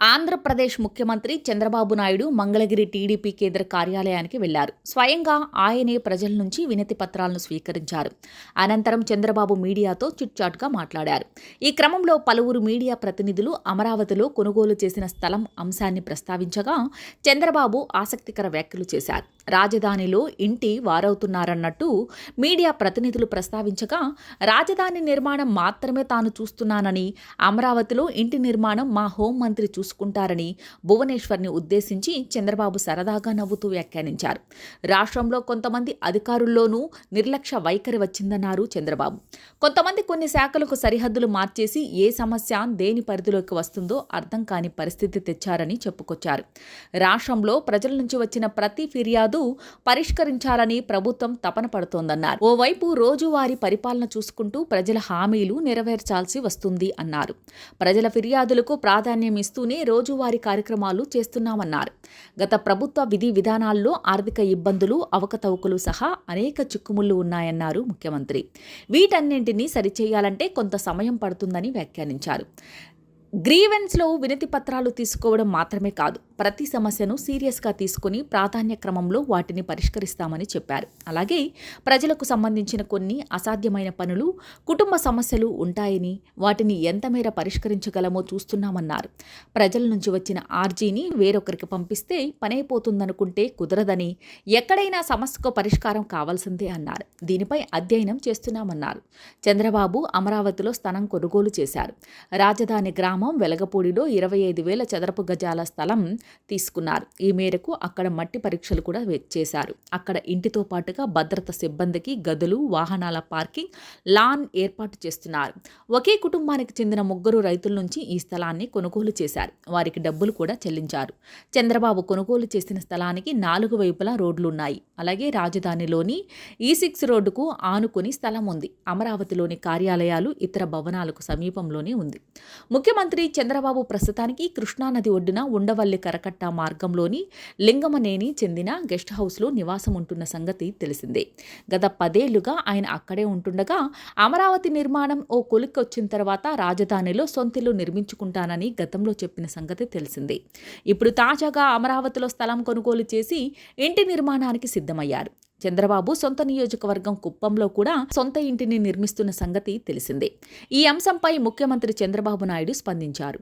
ఆంధ్రప్రదేశ్ ముఖ్యమంత్రి చంద్రబాబు నాయుడు మంగళగిరి టీడీపీ కేంద్ర కార్యాలయానికి వెళ్ళారు. స్వయంగా ఆయనే ప్రజల నుంచి వినతి పత్రాలను స్వీకరించారు. అనంతరం చంద్రబాబు మీడియాతో చిట్చాట్గా మాట్లాడారు. ఈ క్రమంలో పలువురు మీడియా ప్రతినిధులు అమరావతిలో కొనుగోలు చేసిన స్థలం అంశాన్ని ప్రస్తావించగా చంద్రబాబు ఆసక్తికర వ్యాఖ్యలు చేశారు. రాజధానిలో ఇంటి వారవుతున్నారన్నట్టు మీడియా ప్రతినిధులు ప్రస్తావించగా రాజధాని నిర్మాణం మాత్రమే తాను చూస్తున్నానని అమరావతిలో ఇంటి నిర్మాణం మా హోంమంత్రి చూసుకుంటారని భువనేశ్వర్ని ఉద్దేశించి చంద్రబాబు సరదాగా నవ్వుతూ వ్యాఖ్యానించారు. రాష్ట్రంలో కొంతమంది అధికారుల్లోనూ నిర్లక్ష్య వైఖరి వచ్చిందన్నారు చంద్రబాబు. కొంతమంది కొన్ని శాఖలకు సరిహద్దులు మార్చేసి ఏ సమస్య దేని పరిధిలోకి వస్తుందో అర్థం కాని పరిస్థితి తెచ్చారని చెప్పుకొచ్చారు. రాష్ట్రంలో ప్రజల నుంచి వచ్చిన ప్రతి ఫిర్యాదు పరిష్కరించాలని ప్రభుత్వం తపన పడుతోందన్నారు. ఓవైపు రోజువారీ పరిపాలన చూసుకుంటూ ప్రజల హామీలు నెరవేర్చాల్సి వస్తుంది అన్నారు. ప్రజల ఫిర్యాదులకు ప్రాధాన్యం ఇస్తూనే రోజువారీ కార్యక్రమాలు చేస్తున్నామన్నారు. గత ప్రభుత్వ విధి విధానాల్లో ఆర్థిక ఇబ్బందులు అవకతవకలు సహా అనేక చిక్కుముళ్ళు ఉన్నాయన్నారు ముఖ్యమంత్రి. వీటన్నింటినీ సరిచేయాలంటే కొంత సమయం పడుతుందని వ్యాఖ్యానించారు. గ్రీవెన్స్లో వినతి పత్రాలు తీసుకోవడం మాత్రమే కాదు ప్రతి సమస్యను సీరియస్గా తీసుకుని ప్రాధాన్య క్రమంలో వాటిని పరిష్కరిస్తామని చెప్పారు. అలాగే ప్రజలకు సంబంధించిన కొన్ని అసాధ్యమైన పనులు కుటుంబ సమస్యలు ఉంటాయని వాటిని ఎంత మేర పరిష్కరించగలమో చూస్తున్నామన్నారు. ప్రజల నుంచి వచ్చిన ఆర్జీని వేరొకరికి పంపిస్తే పనైపోతుందనుకుంటే కుదరదని ఎక్కడైనా సమస్యకు పరిష్కారం కావాల్సిందే అన్నారు. దీనిపై అధ్యయనం చేస్తున్నామన్నారు. చంద్రబాబు అమరావతిలో స్థలం కొనుగోలు చేశారు. రాజధాని గ్రామం వెలగపూడిలో ఇరవై ఐదు వేల చదరపు గజాల స్థలం తీసుకున్నారు. ఈ మేరకు అక్కడ మట్టి పరీక్షలు కూడా చేశారు. అక్కడ ఇంటితో పాటుగా భద్రత సిబ్బందికి గదులు వాహనాల పార్కింగ్ లాన్ ఏర్పాటు చేస్తున్నారు. ఒకే కుటుంబానికి చెందిన ముగ్గురు రైతుల నుంచి ఈ స్థలాన్ని కొనుగోలు చేశారు. వారికి డబ్బులు కూడా చెల్లించారు. చంద్రబాబు కొనుగోలు చేసిన స్థలానికి నాలుగు వైపులా రోడ్లున్నాయి. అలాగే రాజధానిలోని ఈ సిక్స్ రోడ్డుకు ఆనుకుని స్థలం ఉంది. అమరావతిలోని కార్యాలయాలు ఇతర భవనాలకు సమీపంలోనే ఉంది. ముఖ్యమంత్రి చంద్రబాబు ప్రస్తుతానికి కృష్ణానది ఒడ్డున ఉండవల్లి కరకట్ట మార్గంలోని లింగమనేని చెందిన గెస్ట్ హౌస్లో నివాసం ఉంటున్న సంగతి తెలిసిందే. గత పదేళ్ళుగా ఆయన అక్కడే ఉంటుండగా అమరావతి నిర్మాణం ఓ కొలిక్కొచ్చిన తర్వాత రాజధానిలో సొంతిల్లు నిర్మించుకుంటానని గతంలో చెప్పిన సంగతి తెలిసిందే. ఇప్పుడు తాజాగా అమరావతిలో స్థలం కొనుగోలు చేసి ఇంటి నిర్మాణానికి సిద్ధమయ్యారు. చంద్రబాబు సొంత నియోజకవర్గం కుప్పంలో కూడా సొంత ఇంటిని నిర్మిస్తున్న సంగతి తెలిసిందే. ఈ అంశంపై ముఖ్యమంత్రి చంద్రబాబు నాయుడు స్పందించారు.